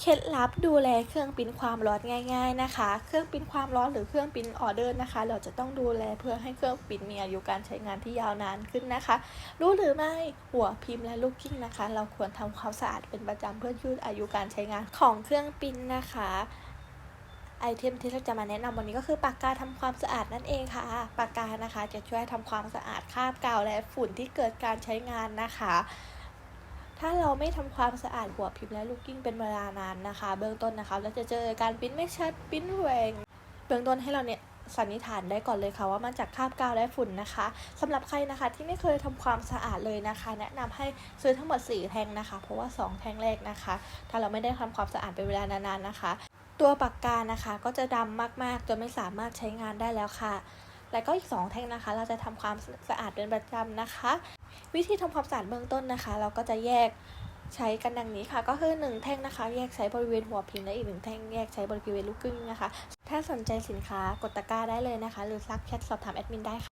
เคล็ดลับดูแลเครื่องปิ้นความร้อนง่าย ๆนะคะ เครื่องปิ้นความร้อนหรือเครื่องปิ้นออเดอร์นะคะ เราจะต้องดูแลเพื่อให้เครื่องปิ้นมีอายุการใช้งานที่ยาวนานขึ้นนะคะ รู้หรือไม่หัวพิมพ์และลูกกิ้งนะคะ เราควรทำความสะอาดเป็นประจำเพื่อยืดอายุการใช้งานของเครื่องปิ้นนะคะไอเทมที่เราจะมาแนะนำวันนี้ก็คือปากกาทำความสะอาดนั่นเองค่ะ ปากกานะคะจะช่วยทำความสะอาดคราบกาวและฝุ่นที่เกิดการใช้งานนะคะ ถ้าเราไม่ทำความสะอาดหัวพิมพ์และลูกกิ้งเป็นเวลานานนะคะ เบื้องต้นนะคะเราจะเจอการปิ้นไม่ชัดปิ้นแหวงเบื้องต้นให้เราเนี่ยสันนิษฐานได้ก่อนเลยค่ะว่ามาจากคราบกาวและฝุ่นนะคะสำหรับใครนะคะที่ไม่เคยทำความสะอาดเลยนะคะ แนะนำให้ซื้อทั้งหมด 4 แท่งนะคะ เพราะว่า 2 แท่งแรกนะคะ ถ้าเราไม่ได้ทำความสะอาดเป็นเวลานานๆนะคะ ตัวปากกานะคะก็จะดำมากๆจนไม่สามารถใช้งานได้แล้วค่ะ แล้วก็อีก 2 แท่งนะคะ เราจะทำความสะอาดเป็นประจำนะคะ วิธีทำความสะอาดเบื้องต้นนะคะ เราก็จะแยกใช้กันดังนี้ค่ะ ก็คือ 1 แท่งนะคะ แยกใช้บริเวณหัวพิมพ์และอีกหนึ่งแท่งแยกใช้บริเวณลูกกึ้งนะคะ ถ้าสนใจสินค้ากดตะกร้าได้เลยนะคะ หรือซักแชทสอบถามแอดมินได้ค่ะ